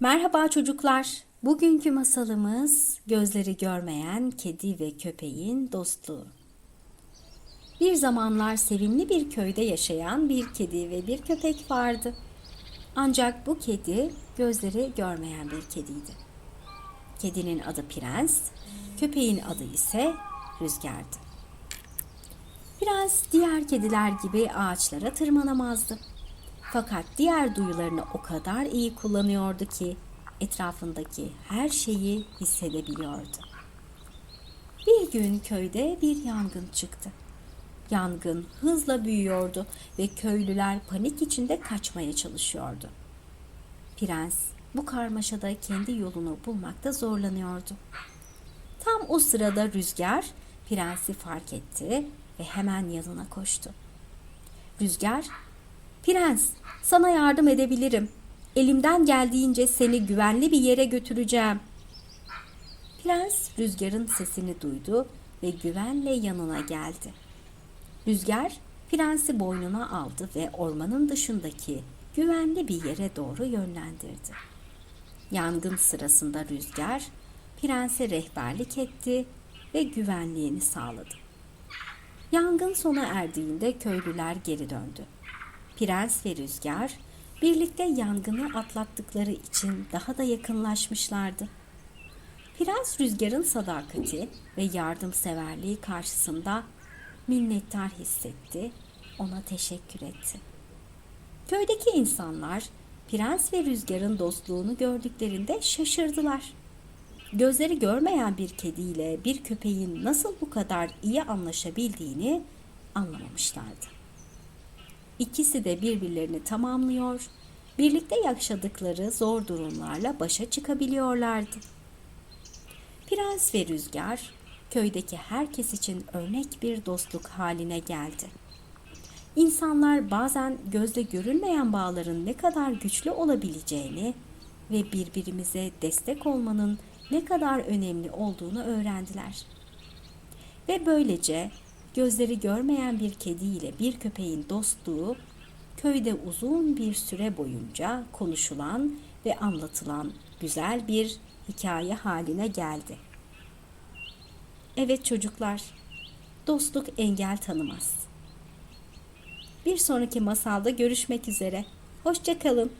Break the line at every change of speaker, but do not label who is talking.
Merhaba çocuklar. Bugünkü masalımız gözleri görmeyen kedi ve köpeğin dostluğu. Bir zamanlar sevimli bir köyde yaşayan bir kedi ve bir köpek vardı. Ancak bu kedi gözleri görmeyen bir kediydi. Kedinin adı Prens, köpeğin adı ise Rüzgar'dı. Prens diğer kediler gibi ağaçlara tırmanamazdı. Fakat diğer duyularını o kadar iyi kullanıyordu ki etrafındaki her şeyi hissedebiliyordu. Bir gün köyde bir yangın çıktı. Yangın hızla büyüyordu ve köylüler panik içinde kaçmaya çalışıyordu. Prens bu karmaşada kendi yolunu bulmakta zorlanıyordu. Tam o sırada rüzgar prensi fark etti ve hemen yanına koştu. Rüzgar, "Prens, sana yardım edebilirim. Elimden geldiğince seni güvenli bir yere götüreceğim." Prens rüzgarın sesini duydu ve güvenle yanına geldi. Rüzgar prensi boynuna aldı ve ormanın dışındaki güvenli bir yere doğru yönlendirdi. Yangın sırasında rüzgar prense rehberlik etti ve güvenliğini sağladı. Yangın sona erdiğinde köylüler geri döndü. Prens ve Rüzgar birlikte yangını atlattıkları için daha da yakınlaşmışlardı. Prens Rüzgar'ın sadakati ve yardımseverliği karşısında minnettar hissetti, ona teşekkür etti. Köydeki insanlar Prens ve Rüzgar'ın dostluğunu gördüklerinde şaşırdılar. Gözleri görmeyen bir kediyle bir köpeğin nasıl bu kadar iyi anlaşabildiğini anlamamışlardı. İkisi de birbirlerini tamamlıyor, birlikte yaşadıkları zor durumlarla başa çıkabiliyorlardı. Prens ve Rüzgar köydeki herkes için örnek bir dostluk haline geldi. İnsanlar bazen gözle görülmeyen bağların ne kadar güçlü olabileceğini ve birbirimize destek olmanın ne kadar önemli olduğunu öğrendiler. Ve böylece gözleri görmeyen bir kedi ile bir köpeğin dostluğu köyde uzun bir süre boyunca konuşulan ve anlatılan güzel bir hikaye haline geldi. Evet çocuklar, dostluk engel tanımaz. Bir sonraki masalda görüşmek üzere. Hoşçakalın.